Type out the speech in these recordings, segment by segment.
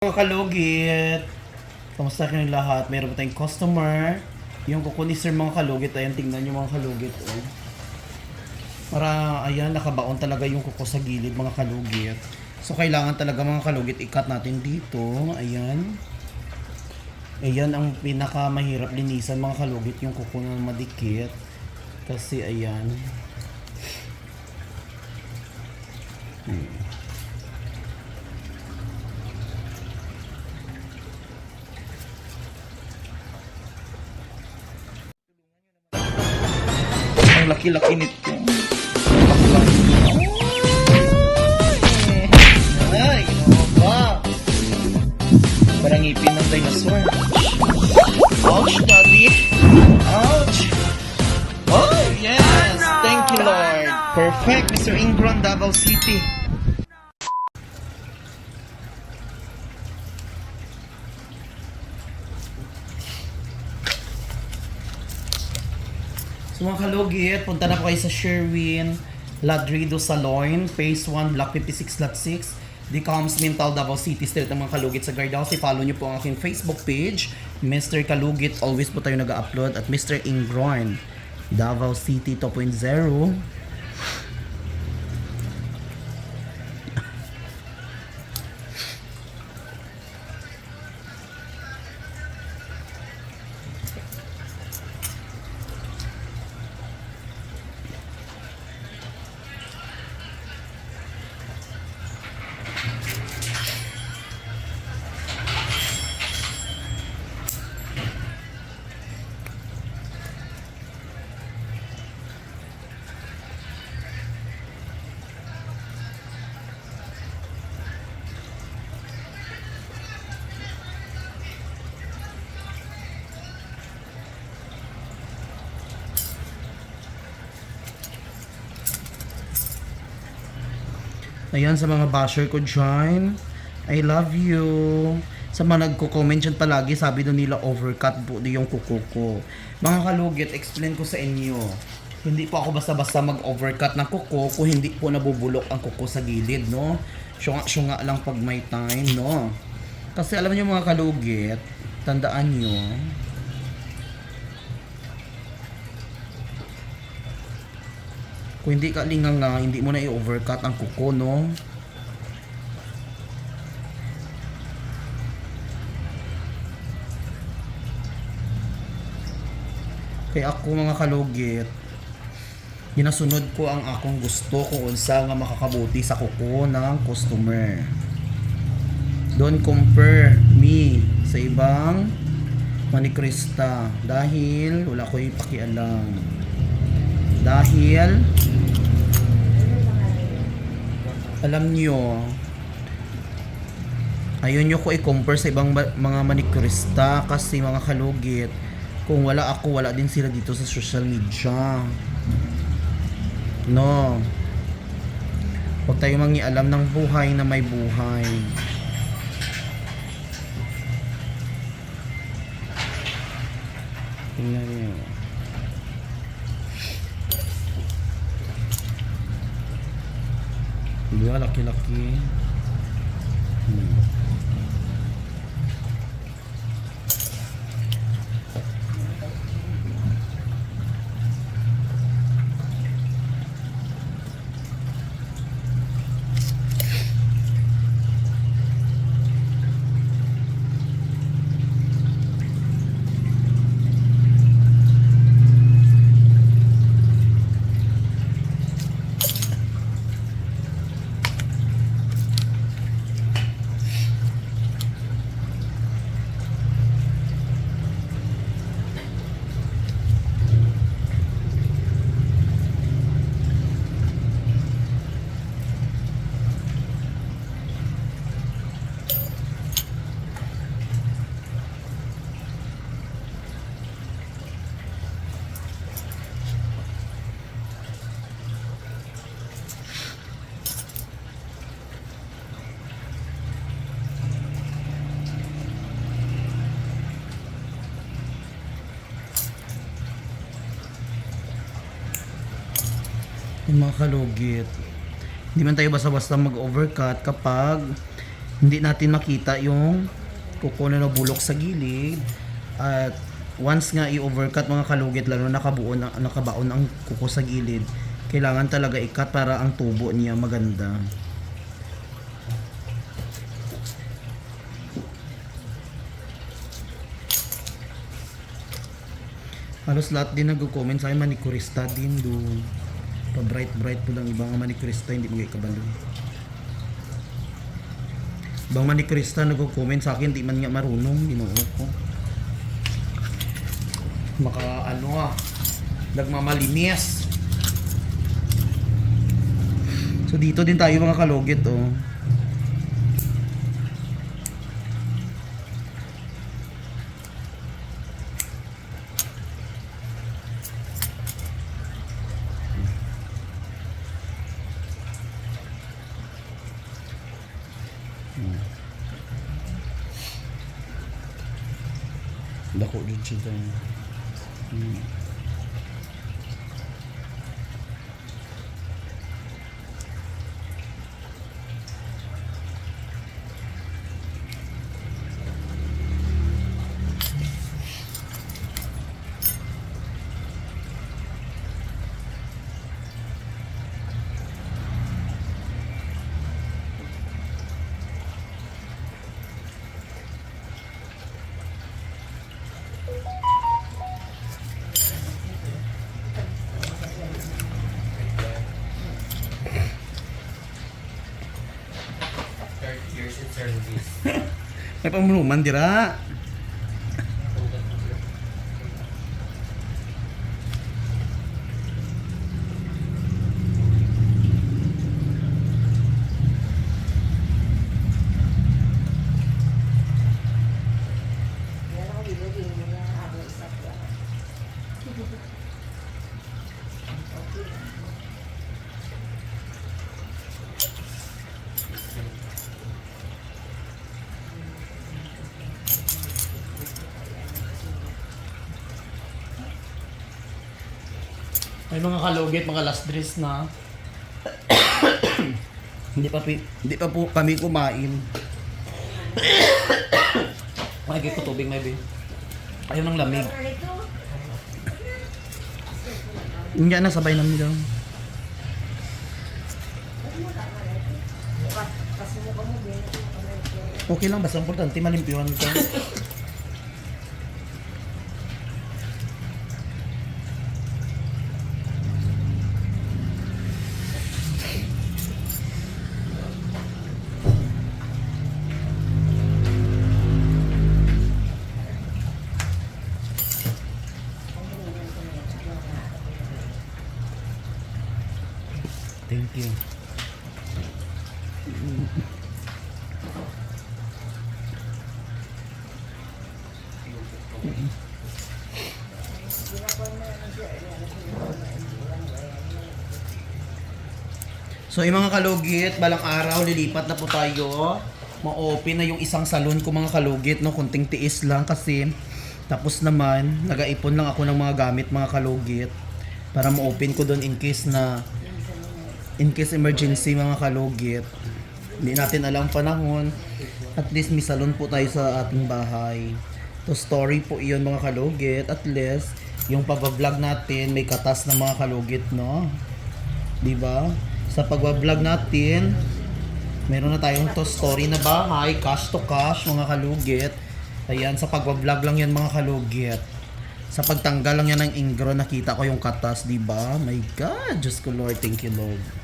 Mga kalugit, kamusta kayong lahat? Meron ba tayong customer? Yung kuko sir mga kalugit, ayan tingnan nyo mga kalugit. Oh. Para, ayan, nakabaon talaga yung kuko sa gilid mga kalugit. So, kailangan talaga mga kalugit, ikat natin dito. Ayan. Ayan ang pinaka mahirap linisan mga kalugit, yung kuko na madikit. Kasi, ayan. Ang laki-laki nito. Bakla. Ay, ano ba? Parang ngipin ng dinosaur. Ouch, daddy. Ouch. Oh, yes. Thank you, Lord. Perfect, Mr. Ingram, Davao City. So mga kalugit, punta na po kayo sa Sherwin Ladrido Salon, Phase 1, Block 56, Lot 6, Decoms Mental Davao City Street ng mga kalugit sa Guardhouse. I-follow nyo po ang aking Facebook page, Mr. Kalugit. Always po tayo nag-upload. At Mr. Ingroin, Davao City 2.0. Ayan, sa mga basher ko dyan, I love you. Sa mga nagko-comment dyan palagi, sabi doon nila overcut po di yung kuko ko. Mga kalugit, explain ko sa inyo. Hindi po ako basta-basta mag-overcut ng kuko kung hindi po nabubulok ang kuko sa gilid, no? Syunga-syunga lang pag may time, no? Kasi alam niyo mga kalugit, tandaan niyo, Kung hindi ka lingang nga, hindi mo na i-overcut ang kuko, no? Kaya ako mga kalugit, ginasunod ko ang akong gusto kung unsa nga makakabuti sa kuko ng customer. Don't compare me sa ibang manikrista dahil wala ko ipakialam. Dahil alam nyo ayun nyo ko i-compare sa ibang ba- mga manikurista kasi mga kalugit kung wala ako wala din sila dito sa social media. No? Huwag tayo mangialam ng buhay na may buhay. Tingnan nyo Di ba? Laki-laki. Yung mga kalugit. Hindi man tayo basta-basta mag-overcut kapag hindi natin makita yung kuko na nabulok sa gilid. At once nga i-overcut mga kalugit lalo nakabuo na, nakabaon ang kuko sa gilid kailangan talaga ikat para ang tubo niya maganda. Halos lahat din nag-comment sa akin manikurista din doon pa bright bright po lang ibang manikurista hindi mo kabalo. Ibang manikurista nag-comment sa akin di man nga marunong ginoo ko maka ano ah nagmamalinis. So dito din tayo mga kalugit oh Dako din siya tayo. Hmm. Tapi belum mandi, Rak. May mga kalugit, mga last dress na. hindi pa hindi pa po kami kumain. Makikita ko tubig, maybe. Ayaw ng lamig. Hindi na sabay namin lang. Okay lang, basta importante malimpyuhan ka. So yung mga kalugit, balang araw lilipat na po tayo. Ma-open na yung isang salon ko mga kalugit, no? Kunting tiis lang kasi tapos naman, nag-aipon lang ako ng mga gamit mga kalugit para ma-open ko doon in case na in case emergency mga kalugit. Hindi natin alam panahon. At least may salon po tayo sa ating bahay. To story po iyon mga kalugit. At least yung pag-vlog natin may katas na mga kalugit, no? 'Di ba? Sa pag-vlog natin, meron na tayong to story na bahay, cash to cash mga kalugit. Ayan, sa pag-vlog lang yan mga kalugit. Sa pagtanggal lang yan ng ingro, nakita ko yung katas, 'di ba? My God, Diyos ko Lord, thank you Lord.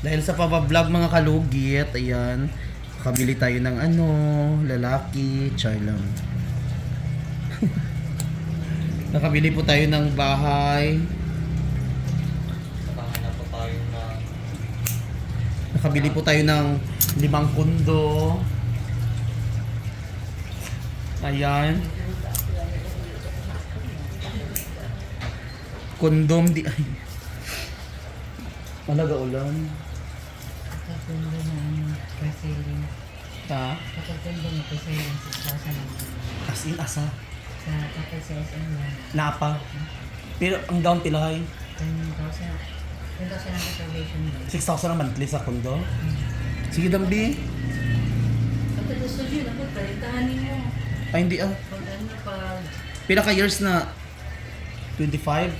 Dahil sa pabablog mga kalugit, ayan, kabili tayo ng ano, lalaki, char lang. Nakabili po tayo ng bahay, Nakahanap po tayo na nakabili po tayo ng limang kundo. Ayan. Kondom di ay. Malaga ulan. Kasundo ng reselling. Ha? Kapag tindong ito sa 6,000 ang As in, asa? sa kapag sa SM na Napa. Pero ang down pilahay, 10,000 10,000 ang reservation mo. 6,000 ang monthly sa kondo. Sige, Dambi. Kapag gusto yun, ako, palintahanin mo. Ay, hindi ah. Pag ano, pag Pila ka years na? 25?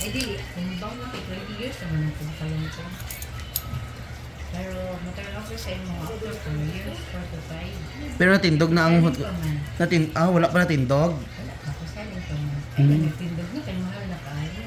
Eh di, kung bang na 20 years naman ang pinakalang ko. Pero maternal offer sa inyo after 4 years, 4 to 5. Pero natindog na ang... Pa. Natin, ah, wala pa natindog. Wala pa ko selling pa man. Ay, Mm. nagtindog na kay mahal na kayo.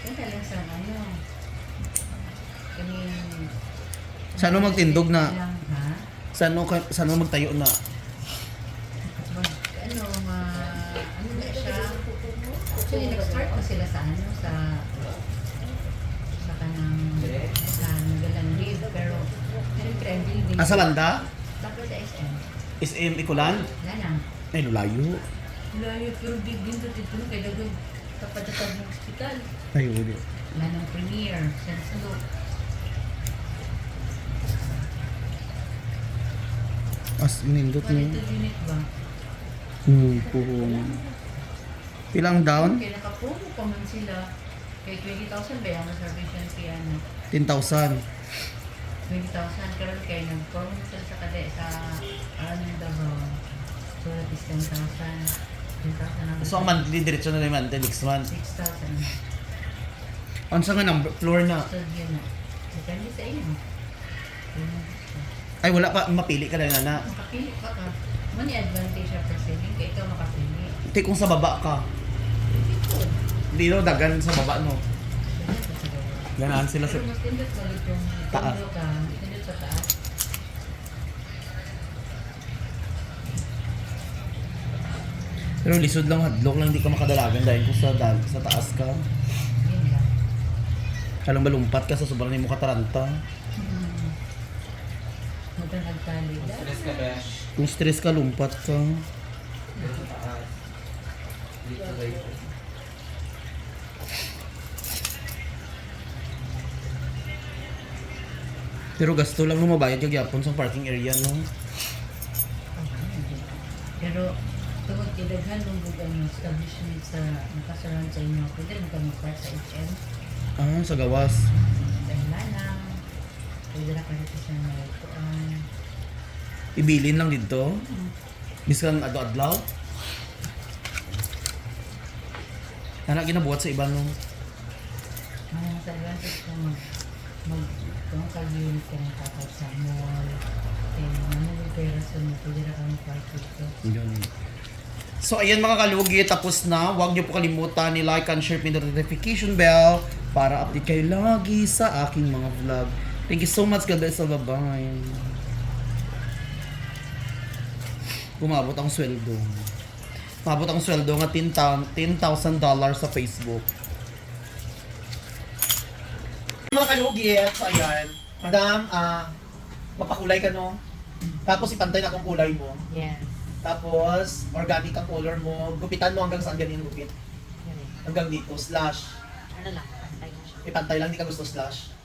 Yan talagang sa ano. Kani... Saan mo magtindog na? Lang, ha? Saan mo, saan mo magtayo na? Ano, ma... Ano na siya? Actually, nag-start pa sila sa ano, sa... Sa Asa banda? Tapos sa SM. SM Ikulan? Wala na. Ay, lulayo. Wala yun, pero big din to dito kaya dagang kapadatag ng hospital. Ay, uli. Wala ng premier, sensulo. As inindot mo. Quality unit ba? Hmm, puhong. Pilang down? Kaya nakapuno pa man sila. Kaya 20,000 ba yung reservation fee ano? 10,000. 20,000 karon kaya nag-promo sila sa kade sa ano yung Davao. So that is 10,000. 10,000 ang So, ang monthly, diretso na naman, the next month. 6,000. Ano sa nga number, floor na? Yun na. Depende sa inyo. Ay, wala pa, mapili ka na na. Makapili pa ka. Money advantage siya for saving kaya ikaw makapili. Hindi kung sa baba ka. Hindi no, dagan sa baba no. Ganyan pa sa baba. Ganaan sila sa... Taas. Pero lisod lang, hadlok lang, hindi ka makadalagan dahil kung sa, dal, sa taas ka. Lang. Kalang malumpat ka sa sobrang ni mo kataranta. Nagtali. Stress ka, Besh. Kung ka, lumpat ka. Dito taas. Dito dito. Pero gasto lang no mabayad ka gyapon sa parking area no. Pero tungkol kidaghan ng bugan ng establishment sa nakasurround sa inyo, pwede mo kami part sa HM, Ah, sa gawas. sa Lanang, pwede na kayo sa may kuan. Ibilin lang dito. Biskan adlaw-adlaw. Ana ginabuhat sa iba no. Ang sa na mag mag kung kag-unit ka ng kakao sa mall, eh, manulog pera sa mo, pwede kami part dito. Yun. So ayan mga kalugi, tapos na. Huwag niyo po kalimutan ni like and share pin notification bell para update kayo lagi sa aking mga vlog. Thank you so much, God bless. Bye-bye. Umabot ang sweldo. Umabot ang sweldo nga $10,000 dollars sa Facebook. Mga kalugi, so ayan. Madam, ah, mapakulay ka no? Tapos ipantay na kung kulay mo. Yes. Tapos, organic ang color mo. Gupitan mo hanggang saan ganyan gupit. Eh. Hanggang dito, slash. Ano lang, pantay na siya. Ipantay lang, di ka gusto slash.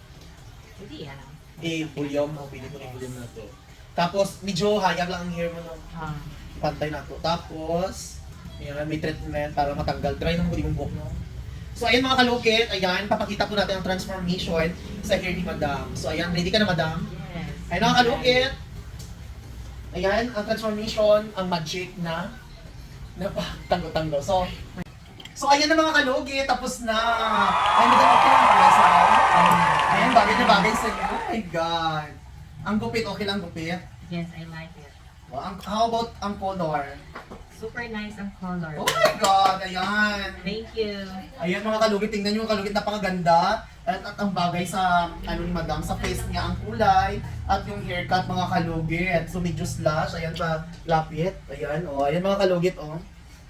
Hindi yan. I-pulyom mo, pili mo i-pulyom na to. Tapos, medyo hayag lang ang hair mo no. Ah, Ipantay na to. Tapos, yan, may treatment para matanggal. Dry ng huli mong buhok no. So, ayan mga kalukit. Ayan, papakita po natin ang transformation sa hair ni Madam. So, ayan, ready ka na Madam? yes. Ayan mga kalukit. Ayan, ang transformation, ang magic na napatanggo-tanggo. So, so ayan na mga kalugit, tapos na. Ay, madam, okay lang pala sa Ayan, bagay na bagay sa iyo. Oh my God. Ang gupit, okay lang gupit. Yes, I like it. Wow, ang, how about ang color? Super nice ang color. Oh my God, ayan. Thank you. Ayan mga kalugit, tingnan nyo mga kalugit, napakaganda. At, at ang bagay sa, ano ni madam, sa face niya ang kulay. At yung haircut mga kalugit. So medyo slash, ayan sa lapit. Ayan, oh, ayan mga kalugit, oh.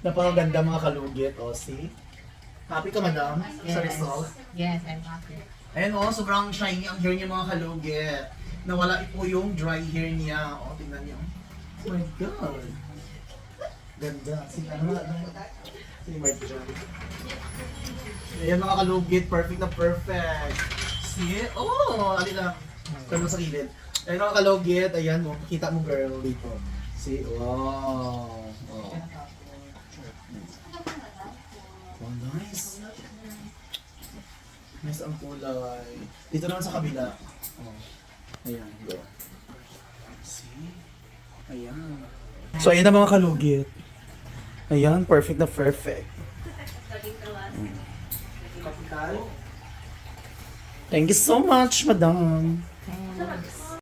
Napakaganda mga kalugit, oh, see? Happy ka madam sa result? Yes, I'm happy. Ayan, oh, sobrang shiny ang hair niya mga kalugit. Nawala po yung dry hair niya. Oh, tingnan niyo. Oh my God. Ganda. Sige, ano nga. Sige, Mark dyan. Ayan mga kalugit, perfect na perfect. See? Oh, alin lang. Pero sa gilid. Ayun mga kalugit. Ayan mo. Kita mo girl dito. See? Wow. Oh. Oh, nice. Nice ang kulay. Dito naman sa kabila. Oh. Ayan, go. See? Ayan. So, ayan na mga kalugit. Ayan, perfect na perfect. Thank you so much, madam.